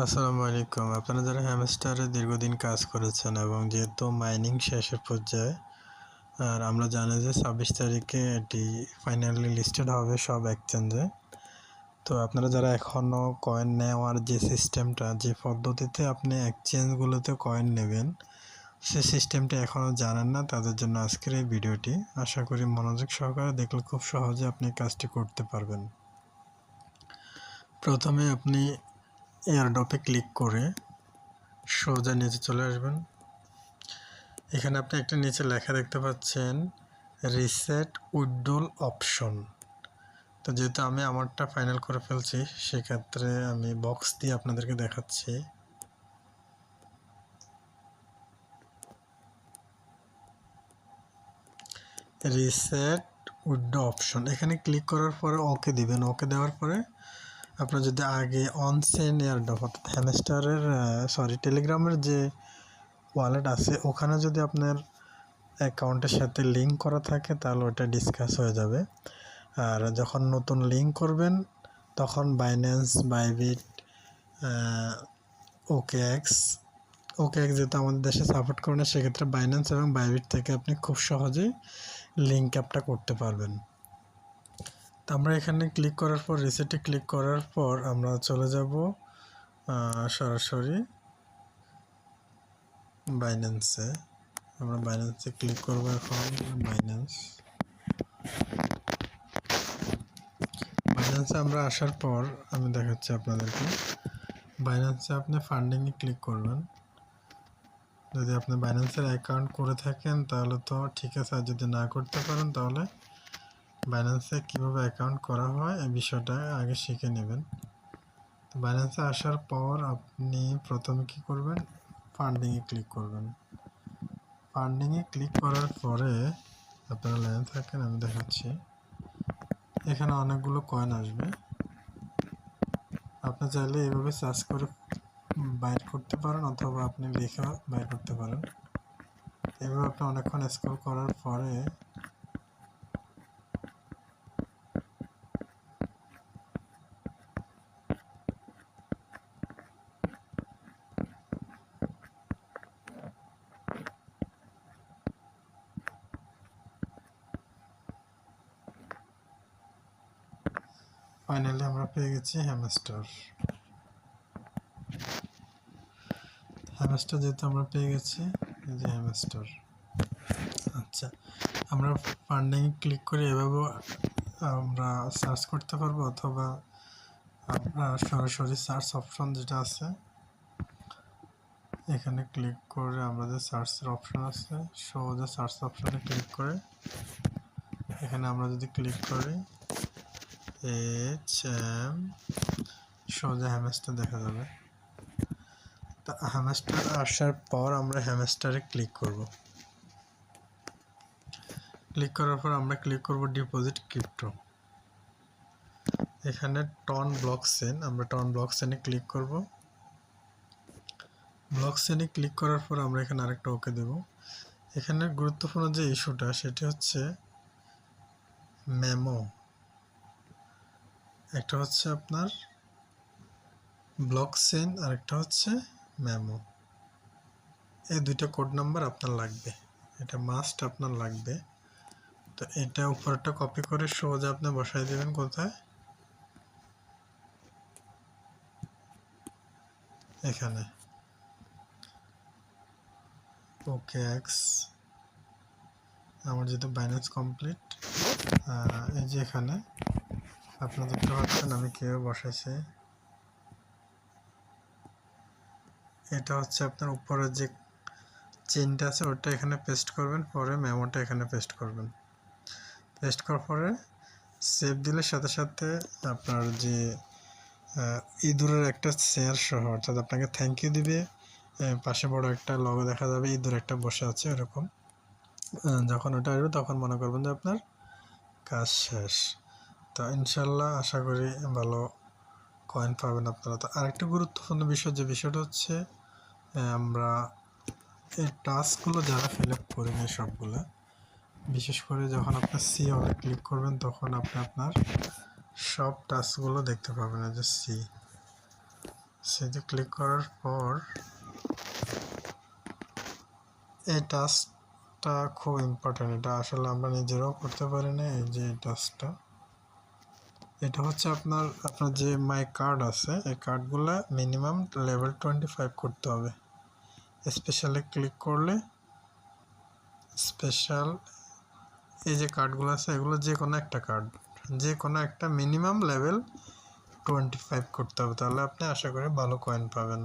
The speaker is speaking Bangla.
আসসালামু আলাইকুম। আপনারা যারা হ্যামস্টারে দীর্ঘদিন কাজ করেছেন এবং যেহেতু মাইনিং শেষের পর্যায়ে, আর আমরা জানি যে ছাব্বিশ তারিখে এটি ফাইনালি লিস্টেড হবে সব এক্সচেঞ্জে তো আপনারা যারা এখনও কয়েন নেওয়ার যে সিস্টেমটা যে পদ্ধতিতে আপনি এক্সচেঞ্জগুলোতে কয়েন নেবেন, সে সিস্টেমটা এখনও জানেন না, তাদের জন্য আজকের এই ভিডিওটি। আশা করি মনোযোগ সহকারে দেখলে খুব সহজে আপনি কাজটি করতে পারবেন। প্রথমে আপনি এয়ারড্রপে ক্লিক করে সোজা নিচে চলে আসবেন। এখানে আপনি একটা নিচে লেখা দেখতে পাচ্ছেন রিসেট উইড্রোল অপশন তো যেহেতু আমি আমারটা ফাইনাল করে ফেলছি, সেক্ষেত্রে আমি বক্স দিয়ে আপনাদেরকে দেখাচ্ছি। রিসেট উইড্রো অপশন এখানে ক্লিক করার পরে ওকে দিবেন। ওকে দেওয়ার পরে আপনার যদি আগে অনসেন এয়ারড্রপ অর্থাৎ হ্যামস্টারের সরি টেলিগ্রামের যে ওয়ালেট আছে, ওখানে যদি আপনার অ্যাকাউন্টের সাথে লিঙ্ক করা থাকে, তাহলে ওটা ডিসকাস হয়ে যাবে। আর যখন নতুন লিঙ্ক করবেন, তখন বাইন্যান্স বাইবিট ওকে এক্স যেহেতু আমাদের দেশে সাপোর্ট করে না, সেক্ষেত্রে বাইন্যান্স এবং বাইবিট থেকে আপনি খুব সহজেই লিঙ্ক অ্যাপটা করতে পারবেন। আমরা এখানে ক্লিক করার পর রিসেটে ক্লিক করার পর আমরা চলে যাব সরাসরি বাইন্যান্সে আমরা বাইন্যান্সে ক্লিক করব এখন বাইন্যান্স বাইন্যান্সে আমরা আসার পর আমি দেখাচ্ছি আপনাদেরকে। বাইন্যান্সে আপনি ফান্ডিংয়ে ক্লিক করবেন। যদি আপনি বাইন্যান্সের অ্যাকাউন্ট করে থাকেন, তাহলে তো ঠিক আছে, আর যদি না করতে পারেন, তাহলে বাইন্যান্সে কীভাবে অ্যাকাউন্ট করা হয় এই বিষয়টা আগে শিখে নেবেন। তো বাইন্যান্সে আসার পর আপনি প্রথমে কি করবেন? ফান্ডিংয়ে ক্লিক করবেন। ফান্ডিংয়ে ক্লিক করার পরে আপনারা লাইন থাকেন আমি দেখাচ্ছি। এখানে অনেকগুলো কয়েন আসবে। আপনি চাইলে এভাবে সার্চ করে বাইর করতে পারেন অথবা আপনি লেখা বাইর করতে পারেন। এভাবে আপনি অনেকক্ষণ স্ক্রল করার পরে ফাইনালি আমরা পেয়ে গেছি হ্যামস্টার। হ্যামস্টার যেহেতু আমরা পেয়ে গেছি, এই যে হ্যামস্টার। আচ্ছা আমরা ফান্ডিং ক্লিক করে এভাবে আমরা সার্চ করতে পারব অথবা আমরা সরাসরি সার্চ অপশন যেটা আছে, এখানে ক্লিক করে আমাদের সার্চের অপশন আছে। সহজে সার্চ অপশনে ক্লিক করে, এখানে আমরা যদি ক্লিক করি এইচ এম সোজা হ্যামস্টার দেখা যাবে। তা হ্যামস্টার আসার পর আমরা হ্যামস্টারে ক্লিক করব। ক্লিক করার পর আমরা ক্লিক করব ডিপোজিট ক্রিপ্টো এখানে টন ব্লক সেন আমরা টন ব্লক সেনে ক্লিক করব। ব্লক সেনে ক্লিক করার পর আমরা এখানে আরেকটা ওকে দেব। এখানে গুরুত্বপূর্ণ যে ইস্যুটা সেটি হচ্ছে মেমো একটা হচ্ছে আপনার ব্লক সেন আর একটা হচ্ছে মেমো এই দুইটা কোড নাম্বার আপনার লাগবে। এটা মাস্ট আপনার লাগবে। তো এটা উপরটা কপি করে সোজা আপনি বসাই দেবেন কোথায়? এখানে। ওকে এক্স আমার যেহেতু বাইন্যান্স কমপ্লিট এই যে এখানে। আপনারা দেখতে পাচ্ছেন আমি কীভাবে বসাইছি? এটা হচ্ছে আপনার উপরে যে চেনটা আছে, ওটা এখানে পেস্ট করবেন, পরে মেমোটা এখানে পেস্ট করবেন। পেস্ট করার পরে সেভ দিলে সাথে সাথে আপনার যে ইঁদুরের একটা শেয়ার সহ অর্থাৎ আপনাকে থ্যাংক ইউ দিবে পাশে বড় একটা লগো দেখা যাবে, ইঁদুর একটা বসে আছে, এরকম। যখন ওটা আসবে তখন মনে করবেন যে আপনার কাজ শেষ। তো ইনশাল্লাহ আশা করি ভালো কয়েন পাবেন আপনারা। তো আরেকটা গুরুত্বপূর্ণ বিষয় যে বিষয়টা হচ্ছে আমরা এই টাস্কগুলো যারা ফিল আপ করেন এই সবগুলো, বিশেষ করে যখন আপনার সি অলে ক্লিক করবেন, তখন আপনি আপনার সব টাস্কগুলো দেখতে পাবেন। যে সি সেটি ক্লিক করার পর এই টাস্কটা খুব ইম্পর্টেন্ট এটা আসলে আমরা নিজেরাও করতে পারি না, এই যে এই টাস্কটা এটা হচ্ছে আপনার আপনার যে মাই কার্ড আছে, এই কার্ডগুলো মিনিমাম লেভেল টোয়েন্টি ফাইভ করতে হবে। স্পেশালে ক্লিক করলে স্পেশাল এই যে কার্ডগুলো আছে, এগুলো যে কোনো একটা কার্ড যে কোনো একটা মিনিমাম লেভেল টোয়েন্টি ফাইভ করতে হবে। তাহলে আপনি আশা করি ভালো কয়েন পাবেন।